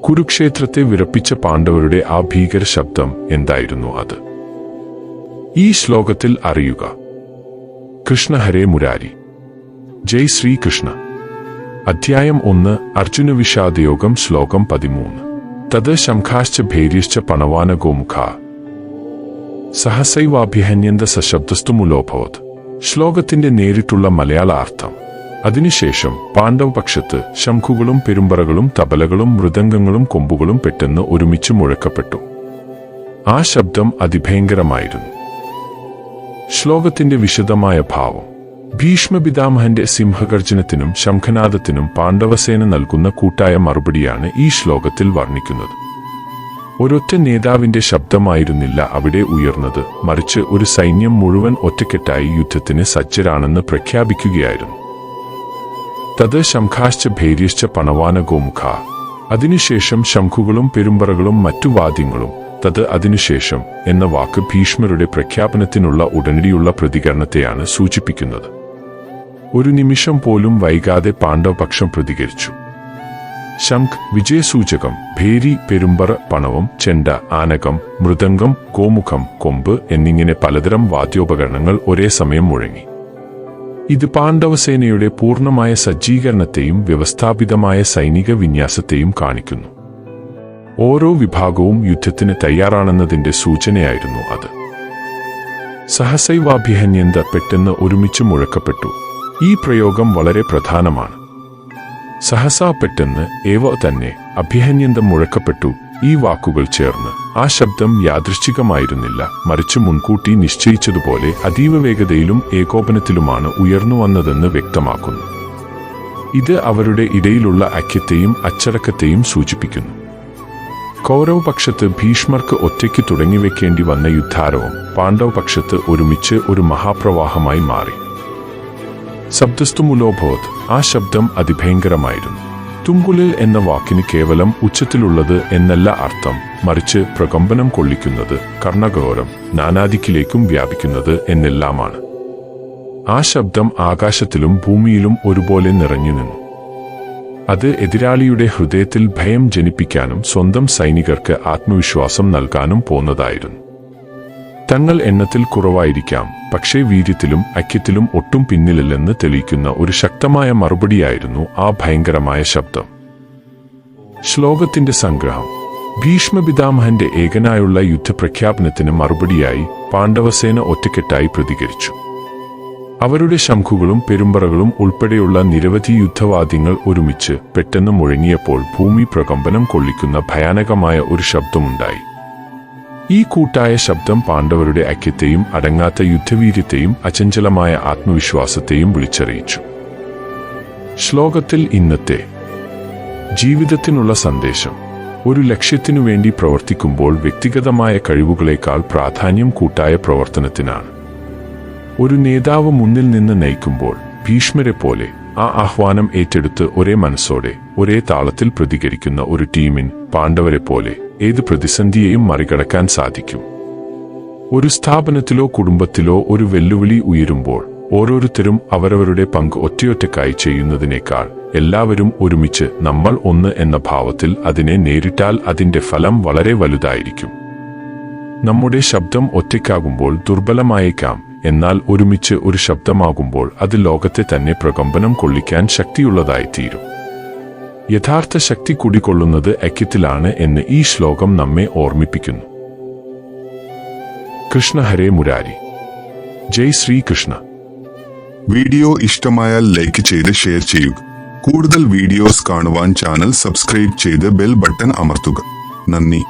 കുരുക്ഷേത്രത്തെ വിറപ്പിച്ച പാണ്ഡവരുടെ ആ ഭീകര ശബ്ദം എന്തായിരുന്നു അത്? ഈ ശ്ലോകത്തിൽ അറിയുക. കൃഷ്ണ ഹരേ മുരാരി. ജയ് ശ്രീകൃഷ്ണ. അധ്യായം ഒന്ന് അർജുന വിഷാദയോഗം ശ്ലോകം പതിമൂന്ന്. തത് ശംഖാശ്ച ഭേര്യശ്ച പണവാന ഗോമുഖ. സഹസൈവാഭ്യഹന്യന്ത സശബ്ദസ്തുമുലോഭവത്. ശ്ലോകത്തിന്റെ നേരിട്ടുള്ള മലയാള അർത്ഥം അതിനുശേഷം പാണ്ഡവ പക്ഷത്ത് ശംഖുകളും പെരുമ്പറകളും തബലകളും മൃദംഗങ്ങളും കൊമ്പുകളും പെട്ടെന്ന് ഒരുമിച്ച് മുഴക്കപ്പെട്ടു. ആ ശബ്ദം അതിഭയങ്കരമായിരുന്നു. ശ്ലോകത്തിന്റെ വിശദമായ ഭാവം. ഭീഷ്മപിതാമഹന്റെ സിംഹഗർജനത്തിനും ശംഖനാദത്തിനും പാണ്ഡവസേന നൽകുന്ന കൂട്ടായ മറുപടിയാണ് ഈ ശ്ലോകത്തിൽ വർണിക്കുന്നത്. ഒരൊറ്റ നേതാവിന്റെ ശബ്ദമായിരുന്നില്ല അവിടെ ഉയർന്നത്. മറിച്ച് ഒരു സൈന്യം മുഴുവൻ ഒറ്റക്കെട്ടായി യുദ്ധത്തിന് സജ്ജരാണെന്ന് പ്രഖ്യാപിക്കുകയായിരുന്നു. തത് ശംഖാശ്ച ഭേര്യശ്ച പണവാന ഗോമുഖ അതിനുശേഷം ശംഖുകളും പെരുമ്പറകളും മറ്റു വാദ്യങ്ങളും തത് അതിനുശേഷം എന്ന വാക്ക് ഭീഷ്മരുടെ പ്രഖ്യാപനത്തിനുള്ള ഉടനടിയുള്ള പ്രതികരണത്തെയാണ് സൂചിപ്പിക്കുന്നത്. ഒരു നിമിഷം പോലും വൈകാതെ പാണ്ഡവപക്ഷം പ്രതികരിച്ചു. ശംഖ് വിജയസൂചകം ഭേരി പെരുമ്പറ പണവും ചെണ്ട ആനകം മൃദംഗം ഗോമുഖം കൊമ്പ് എന്നിങ്ങനെ പലതരം വാദ്യോപകരണങ്ങൾ ഒരേ സമയം മുഴങ്ങി. ഇത് പാണ്ഡവസേനയുടെ പൂർണമായ സജ്ജീകരണത്തെയും വ്യവസ്ഥാപിതമായ സൈനിക വിന്യാസത്തെയും കാണിക്കുന്നു. ഓരോ വിഭാഗവും യുദ്ധത്തിന് തയ്യാറാണെന്നതിന്റെ സൂചനയായിരുന്നു അത്. സഹസൈവാഭിഹന്യന്ത പെട്ടെന്ന് ഒരുമിച്ച് മുഴക്കപ്പെട്ടു. ഈ പ്രയോഗം വളരെ പ്രധാനമാണ്. സഹസാ പെട്ടെന്ന് ഏവ തന്നെ അഭിഹന്യന്തം മുഴക്കപ്പെട്ടു ഈ വാക്കുകൾ ചേർന്ന് ആ ശബ്ദം യാദൃശ്ചികമായിരുന്നില്ല. മറിച്ച് മുൻകൂട്ടി നിശ്ചയിച്ചതുപോലെ അതീവ വേഗതയിലും ഏകോപനത്തിലുമാണ് ഉയർന്നു വന്നതെന്ന് വ്യക്തമാക്കുന്നു. ഇത് അവരുടെ ഇടയിലുള്ള ഐക്യത്തെയും അച്ചടക്കത്തെയും സൂചിപ്പിക്കുന്നു. കൗരവപക്ഷത്ത് ഭീഷ്മർക്ക് ഒറ്റയ്ക്ക് തുടങ്ങിവെക്കേണ്ടി വന്ന യുദ്ധാരവം പാണ്ഡവപക്ഷത്ത് ഒരുമിച്ച് ഒരു മഹാപ്രവാഹമായി മാറി. ശബ്ദസ്തുമുലോഭവത് ആ ശബ്ദം അതിഭയങ്കരമായിരുന്നു. തുങ്കുലിൽ എന്ന വാക്കിന് കേവലം ഉച്ചത്തിലുള്ളത് എന്നല്ല അർത്ഥം. മറിച്ച് പ്രകമ്പനം കൊള്ളിക്കുന്നത് കർണഘോരം നാനാദിക്കിലേക്കും വ്യാപിക്കുന്നത് എന്നെല്ലാമാണ്. ആ ശബ്ദം ആകാശത്തിലും ഭൂമിയിലും ഒരുപോലെ നിറഞ്ഞു നിന്നു. അത് എതിരാളിയുടെ ഹൃദയത്തിൽ ഭയം ജനിപ്പിക്കാനും സ്വന്തം സൈനികർക്ക് ആത്മവിശ്വാസം നൽകാനും പോന്നതായിരുന്നു. തങ്ങൾ എണ്ണത്തിൽ കുറവായിരിക്കാം പക്ഷേ വീര്യത്തിലും ഐക്യത്തിലും ഒട്ടും പിന്നിലല്ലെന്ന് തെളിയിക്കുന്ന ഒരു ശക്തമായ മറുപടിയായിരുന്നു ആ ഭയങ്കരമായ ശബ്ദം. ശ്ലോകത്തിന്റെ സംഗ്രഹം. ഭീഷ്മപിതാമഹന്റെ ഏകനായുള്ള യുദ്ധപ്രഖ്യാപനത്തിന് മറുപടിയായി പാണ്ഡവസേന ഒറ്റക്കെട്ടായി പ്രതികരിച്ചു. അവരുടെ ശംഖുകളും പെരുമ്പറകളും ഉൾപ്പെടെയുള്ള നിരവധി യുദ്ധവാദ്യങ്ങൾ ഒരുമിച്ച് പെട്ടെന്ന് മുഴങ്ങിയപ്പോൾ ഭൂമി പ്രകമ്പനം കൊള്ളിക്കുന്ന ഭയാനകമായ ഒരു ശബ്ദമുണ്ടായി. ഈ കൂട്ടായ ശബ്ദം പാണ്ഡവരുടെ ഐക്യത്തെയും അടങ്ങാത്ത യുദ്ധവീര്യത്തെയും അചഞ്ചലമായ ആത്മവിശ്വാസത്തെയും വിളിച്ചറിയിച്ചു. ശ്ലോകത്തിൽ ഇന്നത്തെ ജീവിതത്തിനുള്ള സന്ദേശം. ഒരു ലക്ഷ്യത്തിനു വേണ്ടി പ്രവർത്തിക്കുമ്പോൾ വ്യക്തിഗതമായ കഴിവുകളേക്കാൾ പ്രാധാന്യം കൂട്ടായ പ്രവർത്തനത്തിനാണ്. ഒരു നേതാവ് മുന്നിൽ നിന്ന് നയിക്കുമ്പോൾ ഭീഷ്മരെ പോലെ ആ ആഹ്വാനം ഏറ്റെടുത്ത് ഒരേ മനസ്സോടെ ഒരേ താളത്തിൽ പ്രതികരിക്കുന്ന ഒരു ടീമിൻ പാണ്ഡവരെ പോലെ ഏത് പ്രതിസന്ധിയെയും മറികടക്കാൻ സാധിക്കും. ഒരു സ്ഥാപനത്തിലോ കുടുംബത്തിലോ ഒരു വെല്ലുവിളി ഉയരുമ്പോൾ ഓരോരുത്തരും അവരവരുടെ പങ്ക് ഒറ്റയൊറ്റക്കായി ചെയ്യുന്നതിനേക്കാൾ എല്ലാവരും ഒരുമിച്ച് നമ്മൾ ഒന്ന് എന്ന ഭാവത്തിൽ അതിനെ നേരിട്ടാൽ അതിന്റെ ഫലം വളരെ വലുതായിരിക്കും. നമ്മുടെ ശബ്ദം ഒറ്റയ്ക്കാകുമ്പോൾ ദുർബലമായേക്കാം. എന്നാൽ ഒരുമിച്ച് ഒരു ശബ്ദമാകുമ്പോൾ അത് ലോകത്തെ തന്നെ പ്രകമ്പനം കൊള്ളിക്കാൻ ശക്തിയുള്ളതായിത്തീരും. യഥാർത്ഥ ശക്തി കുടികൊള്ളുന്നത് ഐക്യത്തിലാണ് എന്ന് ഈ ശ്ലോകം നമ്മെ ഓർമ്മിപ്പിക്കുന്നു. കൃഷ്ണ ഹരേ മുരാരി. ജയ് ശ്രീകൃഷ്ണ. വീഡിയോ ഇഷ്ടമായാൽ ലൈക്ക് ചെയ്ത് ഷെയർ ചെയ്യുക. കൂടുതൽ വീഡിയോസ് കാണുവാൻ ചാനൽ സബ്സ്ക്രൈബ് ചെയ്ത് ബെൽ ബട്ടൺ അമർത്തുക. നന്ദി.